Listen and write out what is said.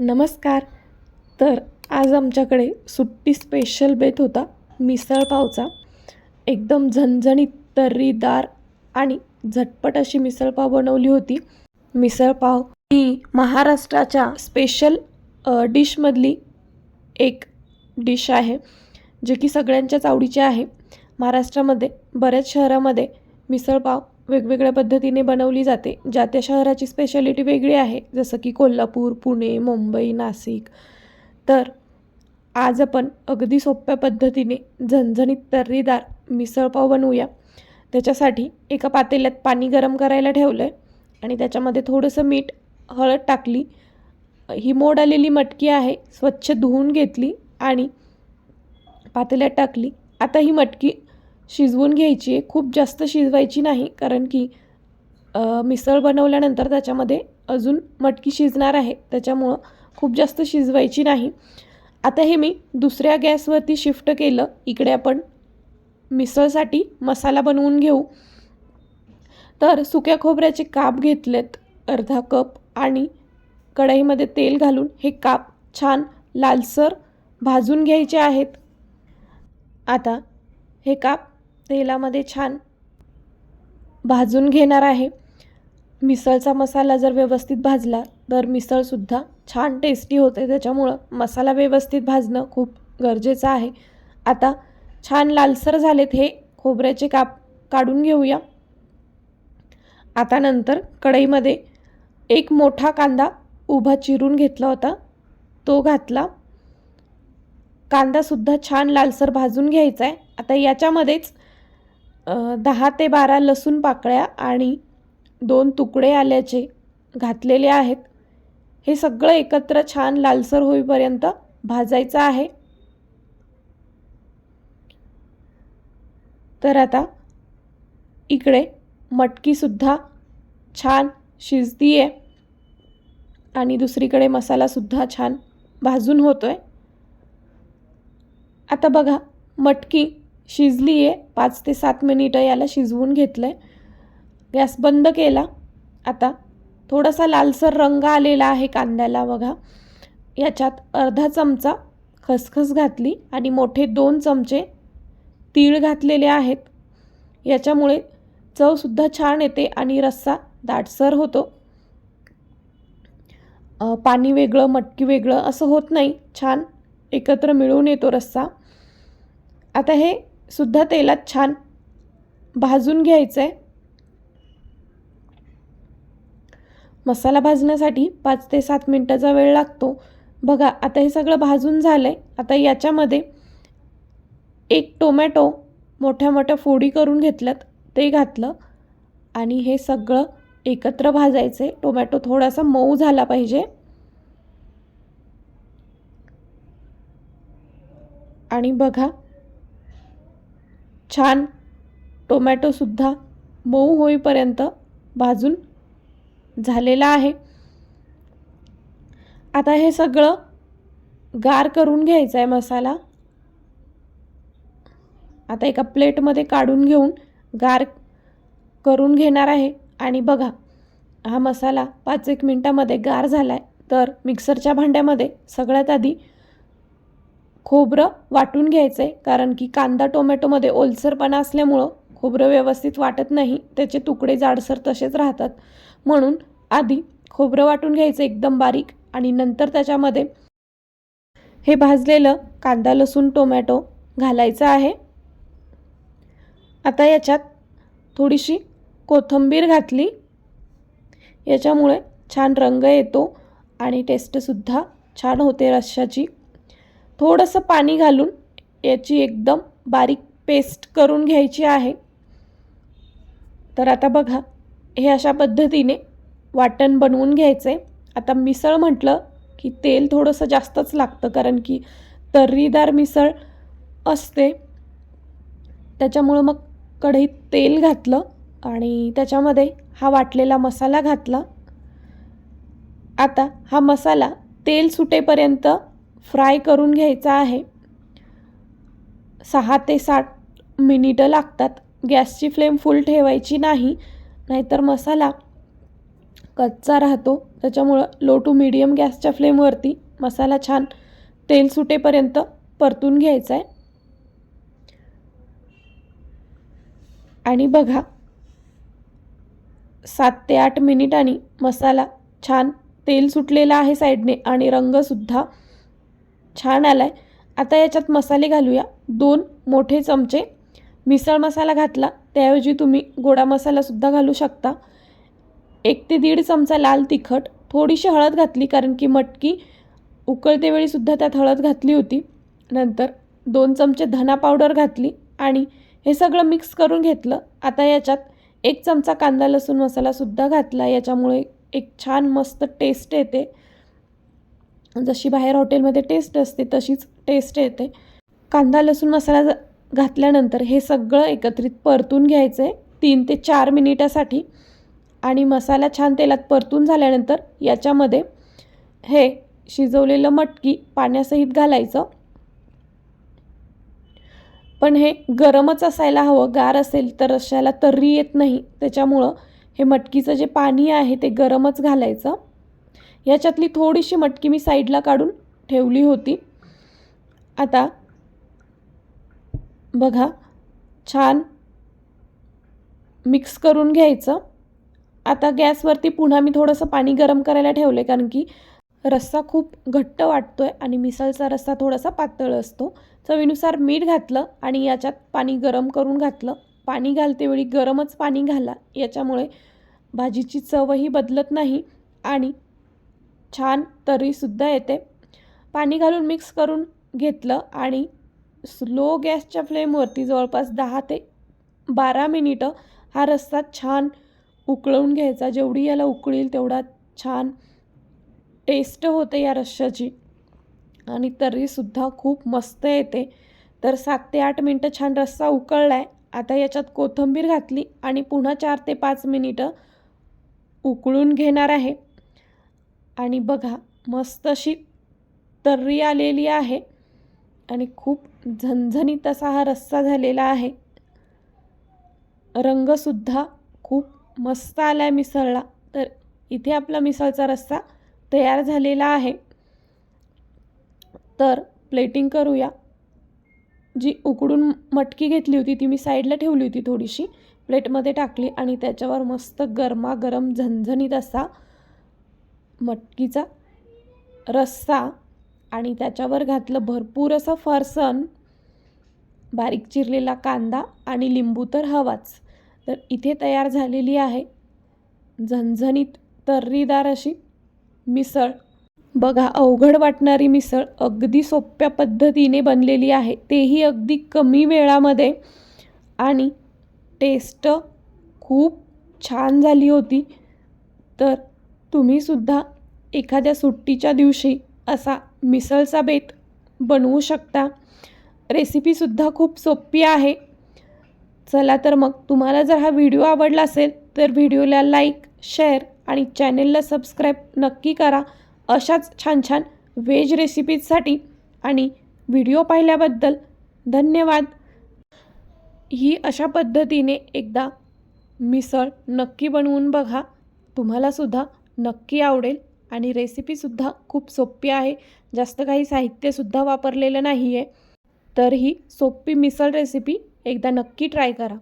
नमस्कार. तर आज आमच्याकडे सुट्टी स्पेशल बेत होता मिसळ पावचा. एकदम झणझणीत तर्रीदार आणि झटपट अशी मिसळपाव बनवली होती. मिसळपाव ही महाराष्ट्राच्या स्पेशल डिशमधली एक डिश आहे जे की सगळ्यांच्याच आवडीची आहे. महाराष्ट्रामध्ये बऱ्याच शहरामध्ये मिसळपाव वेगवेगळ्या पद्धतीने बनवली जाते ज्या त्या शहराची स्पेशालिटी वेगळी आहे जसं की कोल्हापूर पुणे मुंबई नाशिक. तर आज आपण अगदी सोप्या पद्धतीने झणझणीत तर्रीदार मिसळपाव बनवूया. त्याच्यासाठी एका पातेल्यात पाणी गरम करायला ठेवलं आहे आणि त्याच्यामध्ये थोडंसं मीठ हळद टाकली. ही मोड आलेली मटकी आहे स्वच्छ धुवून घेतली आणि पातेल्यात टाकली. आता ही मटकी शिजवून घ्यायची आहे. खूप जास्त शिजवायची नाही कारण की मिसळ बनवल्यानंतर त्याच्यामध्ये अजून मटकी शिजणार आहे. त्याच्यामुळं खूप जास्त शिजवायची नाही. आता हे मी दुसऱ्या गॅसवरती शिफ्ट केलं. इकडे आपण मिसळसाठी मसाला बनवून घेऊ. तर सुक्या खोबऱ्याचे काप घेतलेत अर्धा कप आणि कढईमध्ये तेल घालून हे काप छान लालसर भाजून घ्यायचे आहेत. आता हे काप तेलामध्ये छान भाजून घेणार आहे. मिसळचा मसाला जर व्यवस्थित भाजला तर मिसळसुद्धा छान टेस्टी होते. त्याच्यामुळं मसाला व्यवस्थित भाजणं खूप गरजेचं आहे. आता छान लालसर झालेत हे खोबऱ्याचे काप काढून घेऊया. आता नंतर कढईमध्ये एक मोठा कांदा उभा चिरून घेतला होता. तो घातला. कांदासुद्धा छान लालसर भाजून घ्यायचा आहे आता याच्यामध्येच दहा ते बारा लसूण पाकळ्या आणि दोन तुकडे आल्याचे घातलेले आहेत. हे सगळं एकत्र छान लालसर होईपर्यंत भाजायचं आहे. तर आता इकडे मटकीसुद्धा छान शिजती आहे आणि दुसरीकडे मसालासुद्धा छान भाजून होतो आहे आता बघा मटकी शिजली आहे पाच ते सात मिनिटं याला शिजवून घेतलं आहे गॅस बंद केला. आता थोडासा लालसर रंग आलेला आहे कांद्याला बघा. याच्यात अर्धा चमचा खसखस घातली आणि मोठे दोन चमचे तीळ घातलेले आहेत. याच्यामुळे चवसुद्धा छान येते आणि रस्सा दाटसर होतो. पाणी वेगळं मटकी वेगळं असं होत नाही. छान एकत्र मिळून येतो रस्सा. आता हे सुद्धा तेलात छान भाजून घ्यायचं आहे मसाला भाजण्यासाठी पाच ते सात मिनटाचा वेळ लागतो. बघा आता हे सगळं भाजून झालं आहे आता याच्यामध्ये एक टोमॅटो मोठ्या मोठ्या फोडी करून घेतल्यात ते घातलं आणि हे सगळं एकत्र भाजायचं आहे टोमॅटो थोडासा मऊ झाला पाहिजे. आणि बघा छान टोमॅटोसुद्धा मऊ होईपर्यंत भाजून झालेला आहे. आता हे सगळं गार करून घ्यायचं आहे मसाला. आता एका प्लेटमध्ये काढून घेऊन गार करून घेणार आहे. आणि बघा हा मसाला पाच एक मिनटामध्ये गार झाला आहे तर मिक्सरच्या भांड्यामध्ये सगळ्यात आधी खोबरं वाटून घ्यायचं आहे कारण की कांदा टोमॅटोमध्ये ओलसरपणा असल्यामुळं खोबरं व्यवस्थित वाटत नाही त्याचे तुकडे जाडसर तसेच राहतात. म्हणून आधी खोबरं वाटून घ्यायचं एकदम बारीक आणि नंतर त्याच्यामध्ये हे भाजलेलं कांदा लसूण टोमॅटो घालायचं आहे. आता याच्यात थोडीशी कोथिंबीर घातली. याच्यामुळे छान रंग येतो आणि टेस्टसुद्धा छान होते रश्शाची थोडंसं पाणी घालून याची एकदम बारीक पेस्ट करून घ्यायची आहे. तर आता बघा हे अशा पद्धतीने वाटण बनवून घ्यायचं आहे आता मिसळ म्हटलं की तेल थोडंसं जास्तच लागतं कारण की तर्रीदार मिसळ असते. त्याच्यामुळं मग कढईत तेल घातलं आणि त्याच्यामध्ये हा वाटलेला मसाला घातला. आता हा मसाला तेल सुटेपर्यंत फ्राय करून घ्यायचा आहे. सहा ते साठ मिनिटं लागतात. गॅसची फ्लेम फुल ठेवायची नाही नाहीतर मसाला कच्चा राहतो. त्याच्यामुळं लो टू मीडियम गॅसच्या फ्लेमवरती मसाला छान तेल सुटेपर्यंत परतून घ्यायचा आहे. आणि बघा सात ते आठ मिनिटांनी मसाला छान तेल सुटलेला आहे साईडने आणि रंगसुद्धा छान आला आहे आता याच्यात मसाले घालूया. दोन मोठे चमचे मिसळ मसाला घातला. त्याऐवजी तुम्ही गोडा मसालासुद्धा घालू शकता. एक ते दीड चमचा लाल तिखट. थोडीशी हळद घातली कारण की मटकी उकळतेवेळीसुद्धा त्यात हळद घातली होती. नंतर दोन चमचे धना पावडर घातली आणि हे सगळं मिक्स करून घेतलं. आता याच्यात एक चमचा कांदा लसूण मसालासुद्धा घातला. याच्यामुळे एक छान मस्त टेस्ट येते. जशी बाहेर हॉटेलमध्ये टेस्ट असते तशीच टेस्ट येते. कांदा लसूण मसाला घातल्यानंतर हे सगळं एकत्रित परतून घ्यायचं आहे तीन ते चार मिनिटासाठी. आणि मसाला छान तेलात परतून झाल्यानंतर याच्यामध्ये हे शिजवलेलं मटकी पाण्यासहित घालायचं. पण हे गरमच असायला हवं गार असेल तर रश्याला तर्री येत नाही. त्याच्यामुळं हे मटकीचं जे पाणी आहे ते गरमच घालायचं. याच्यातली थोडीशी मटकी मी साईडला काढून ठेवली होती. आता बघा छान मिक्स करून घ्यायचं. आता गॅसवरती पुन्हा मी थोडंसं पाणी गरम करायला ठेवलं आहे कारण की रस्सा खूप घट्ट वाटतो आहे आणि मिसळचा रस्सा थोडासा पातळ असतो. चवीनुसार मीठ घातलं आणि याच्यात पाणी गरम करून घातलं. पाणी घालते वेळी गरमच पाणी घाला याच्यामुळे भाजीची चवही बदलत नाही आणि छान तर्रीसुद्धा येते. पाणी घालून मिक्स करून घेतलं आणि स्लो गॅसच्या फ्लेमवरती जवळपास दहा ते बारा मिनिटं हा रस्सा छान उकळवून घ्यायचा. जेवढी याला उकळील तेवढा छान टेस्ट होते या रश्श्याची आणि तर्रीसुद्धा खूप मस्त येते. तर सात ते आठ मिनटं छान रस्सा उकळला आहे आता याच्यात कोथिंबीर घातली आणि पुन्हा चार ते पाच मिनिटं उकळून घेणार आहे. आणि बघा मस्त अशी तर्री आलेली आहे आणि खूप झणझणीत असा हा रस्सा झालेला आहे. रंगसुद्धा खूप मस्त आला आहे मिसळला. तर इथे आपला मिसळचा रस्सा तयार झालेला आहे. तर प्लेटिंग करूया. जी उकडून मटकी घेतली होती ती मी साईडला ठेवली होती थोडीशी. प्लेटमध्ये टाकली आणि त्याच्यावर मस्त गरमागरम झणझणीत असा मटकीचा रस्सा आणि त्याच्यावर घातलं भरपूर असं फरसन बारीक चिरलेला कांदा आणि लिंबू तर हवाच. तर इथे तयार झालेली आहे झणझणीत तर्रीदार अशी मिसळ. बघा अवघड वाटणारी मिसळ अगदी सोप्या पद्धतीने बनलेली आहे. तेही अगदी कमी वेळामध्ये आणि टेस्ट खूप छान झाली होती. तर तुम्हीसुद्धा एखाद्या सुट्टीच्या दिवशी असा मिसळचा बेत बनवू शकता. रेसिपीसुद्धा खूप सोपी आहे. चला तर मग तुम्हाला जर हा व्हिडिओ आवडला असेल तर व्हिडिओला लाईक शेअर आणि चॅनेलला सबस्क्राईब नक्की करा. अशाच छान छान व्हेज रेसिपीजसाठी आणि व्हिडिओ पाहिल्याबद्दल धन्यवाद. ही अशा पद्धतीने एकदा मिसळ नक्की बनवून बघा. तुम्हालासुद्धा नक्की आवडेल. आणि रेसिपीसुद्धा खूप सोपी आहे. जास्त काही साहित्यसुद्धा वापरलेलं नाही आहे तर ही सोपी मिसळ रेसिपी एकदा नक्की ट्राय करा.